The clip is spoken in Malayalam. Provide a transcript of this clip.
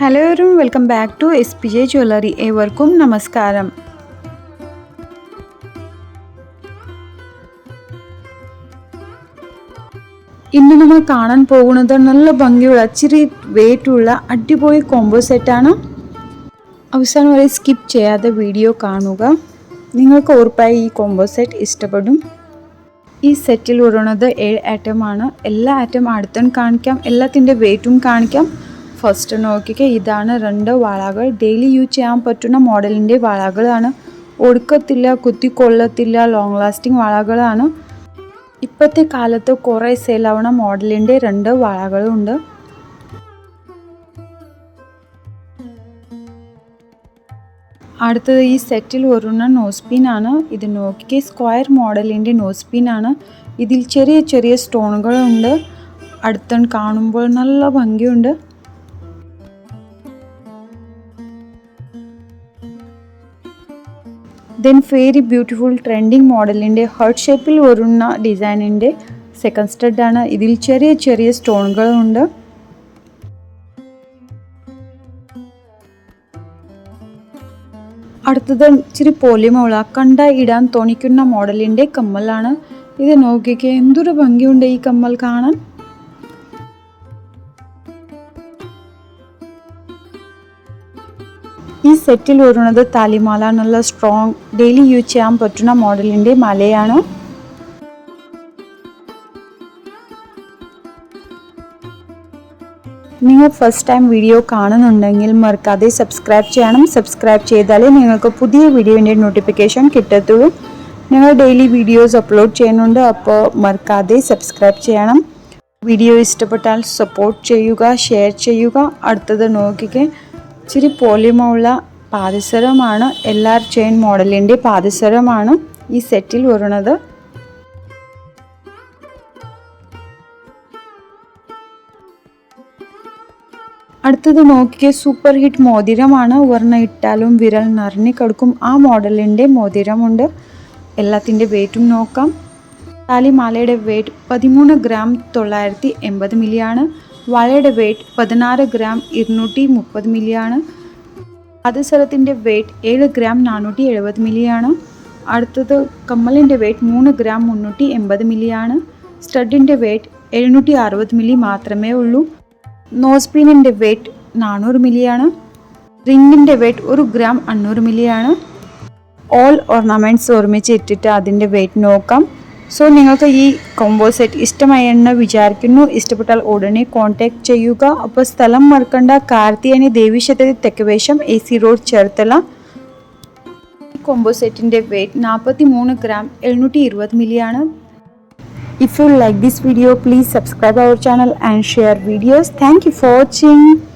Hello എവരും welcome back to S P J jewellery ഏവർക്കും നമസ്കാരം. ഇന്ന് നമ്മൾ കാണാൻ പോകുന്നത് നല്ല ഭംഗിയുള്ള ഇച്ചിരി വെയിറ്റുള്ള അടിപൊളി കോംബോ സെറ്റാണ് അവസാനം വരെ സ്കിപ്പ് ചെയ്യാതെ വീഡിയോ കാണുക. നിങ്ങൾക്ക് ഉറപ്പായി ഈ കോംബോ സെറ്റ് ഇഷ്ടപ്പെടും. ഈ സെറ്റിൽ വരുന്നത് ഏഴ് ആറ്റം ആണ്. എല്ലാ ആറ്റം അടുത്തും കാണിക്കാം. എല്ലാത്തിന്റെ വെയിറ്റും കാണിക്കാം. ഫസ്റ്റ് നോക്കിക്കെ ഇതാണ് രണ്ട് വളകൾ. ഡെയിലി യൂസ് ചെയ്യാൻ പറ്റുന്ന മോഡലിന്റെ വളകളാണ്. ഒടുക്കത്തില്ല കുത്തിക്കൊള്ളത്തില്ല ലോങ് ലാസ്റ്റിംഗ് വളകളാണ്. ഇപ്പോഴത്തെ കാലത്ത് കുറേ സെയിലാവുന്ന മോഡലിന്റെ രണ്ട് വളകളുണ്ട്. അടുത്തത് ഈ സെറ്റിൽ വരുന്ന നോസ്പിൻ ആണ്. ഇത് നോക്കിക്ക് സ്ക്വയർ മോഡലിന്റെ നോസ്പിൻ ആണ്. ഇതിൽ ചെറിയ ചെറിയ സ്റ്റോണുകളുണ്ട്. അടുത്ത കാണുമ്പോൾ നല്ല ഭംഗിയുണ്ട്. ദെൻ വെരി ബ്യൂട്ടിഫുൾ ട്രെൻഡിങ് മോഡലിന്റെ ഹേർട്ട് ഷേപ്പിൽ വരുന്ന ഡിസൈനിന്റെ സെക്കൻഡ് സ്റ്റഡാണ് ഇതിൽ ചെറിയ ചെറിയ സ്റ്റോണുകളുണ്ട് അടുത്തത് ഇച്ചിരി പോലിമുള്ള കണ്ട ഇടാൻ തോന്നിക്കുന്ന മോഡലിന്റെ കമ്മലാണ്. ഇത് നോക്കിക്കേ എന്തൊരു ഭംഗിയുണ്ട് ഈ കമ്മൽ കാണാൻ. ഈ സെറ്റിൽ വരുന്നത് താലിമാല എന്നുള്ള സ്ട്രോങ് ഡെയിലി യൂസ് ചെയ്യാൻ പറ്റുന്ന മോഡലിന്റെ മലയാണ്. നിങ്ങൾ ഫസ്റ്റ് ടൈം വീഡിയോ കാണുന്നുണ്ടെങ്കിൽ മറക്കാതെ സബ്സ്ക്രൈബ് ചെയ്യണം. സബ്സ്ക്രൈബ് ചെയ്താലേ നിങ്ങൾക്ക് പുതിയ വീഡിയോന്റെ നോട്ടിഫിക്കേഷൻ കിട്ടത്തുള്ളൂ. ഞങ്ങൾ ഡെയിലി വീഡിയോസ് അപ്ലോഡ് ചെയ്യുന്നുണ്ട് അപ്പോൾ മറക്കാതെ സബ്സ്ക്രൈബ് ചെയ്യണം. വീഡിയോ ഇഷ്ടപ്പെട്ടാൽ സപ്പോർട്ട് ചെയ്യുക ഷെയർ ചെയ്യുക. അടുത്തത് നോക്കിക്കേ ഇച്ചിരി പോളിമുള്ള പാദസരമാണ്. ആർ ചെയിൻ മോഡലിന്റെ പാദസരമാണ് ഈ സെറ്റിൽ വരുന്നത്. അടുത്തത് നോക്കിയ സൂപ്പർ ഹിറ്റ് മോതിരമാണ്. വർണ ഇട്ടാലും വിരൽ നിറഞ്ഞു കിടക്കും. ആ മോഡലിന്റെ മോതിരമുണ്ട്. എല്ലാത്തിന്റെ വെയിറ്റും നോക്കാം. താലിമാലയുടെ വെയിറ്റ് പതിമൂന്ന് ഗ്രാം തൊള്ളായിരത്തി എൺപത് മില്ലിയാണ് വളയുടെ വെയിറ്റ് പതിനാറ് ഗ്രാം ഇരുന്നൂറ്റി മുപ്പത് മില്ലിയാണ് പാദസരത്തിന്റെ വെയിറ്റ് ഏഴ് ഗ്രാം നാനൂറ്റി എഴുപത് മില്ലിയാണ് അടുത്തത് കമ്മലിന്റെ വെയിറ്റ് മൂന്ന് ഗ്രാം മുന്നൂറ്റി എൺപത് മില്ലിയാണ് സ്റ്റഡിന്റെ വെയിറ്റ് എഴുന്നൂറ്റി അറുപത് മില്ലി മാത്രമേ ഉള്ളൂ. നോസ്പീനിന്റെ വെയിറ്റ് നാനൂറ് മില്ലിയാണ് റിങ്ങിന്റെ വെയിറ്റ് ഒരു ഗ്രാം അഞ്ഞൂറ് മില്ലിയാണ് ഓൾ ഓർണമെന്റ്സ് ഒരുമിച്ച് ഇട്ടിട്ട് അതിന്റെ വെയിറ്റ് നോക്കാം. സോ നിങ്ങൾക്ക് ഈ കോംബോ സെറ്റ് ഇഷ്ടമായി എന്ന് വിചാരിക്കുന്നു. ഇഷ്ടപ്പെട്ടാൽ ഉടനെ കോൺടാക്ട് ചെയ്യുക. അപ്പോൾ സ്ഥലം മറക്കണ്ട. കാർത്തിയാനി ദേവീക്ഷേത്രത്തിൽ തെക്കുവേശം A C road Cherthala. Combo സെറ്റിന്റെ വെയിറ്റ് നാൽപ്പത്തി മൂന്ന് ഗ്രാം എഴുന്നൂറ്റി ഇരുപത് മില്ലിയാണ്. If you like this video please subscribe our channel and share videos thank you for watching.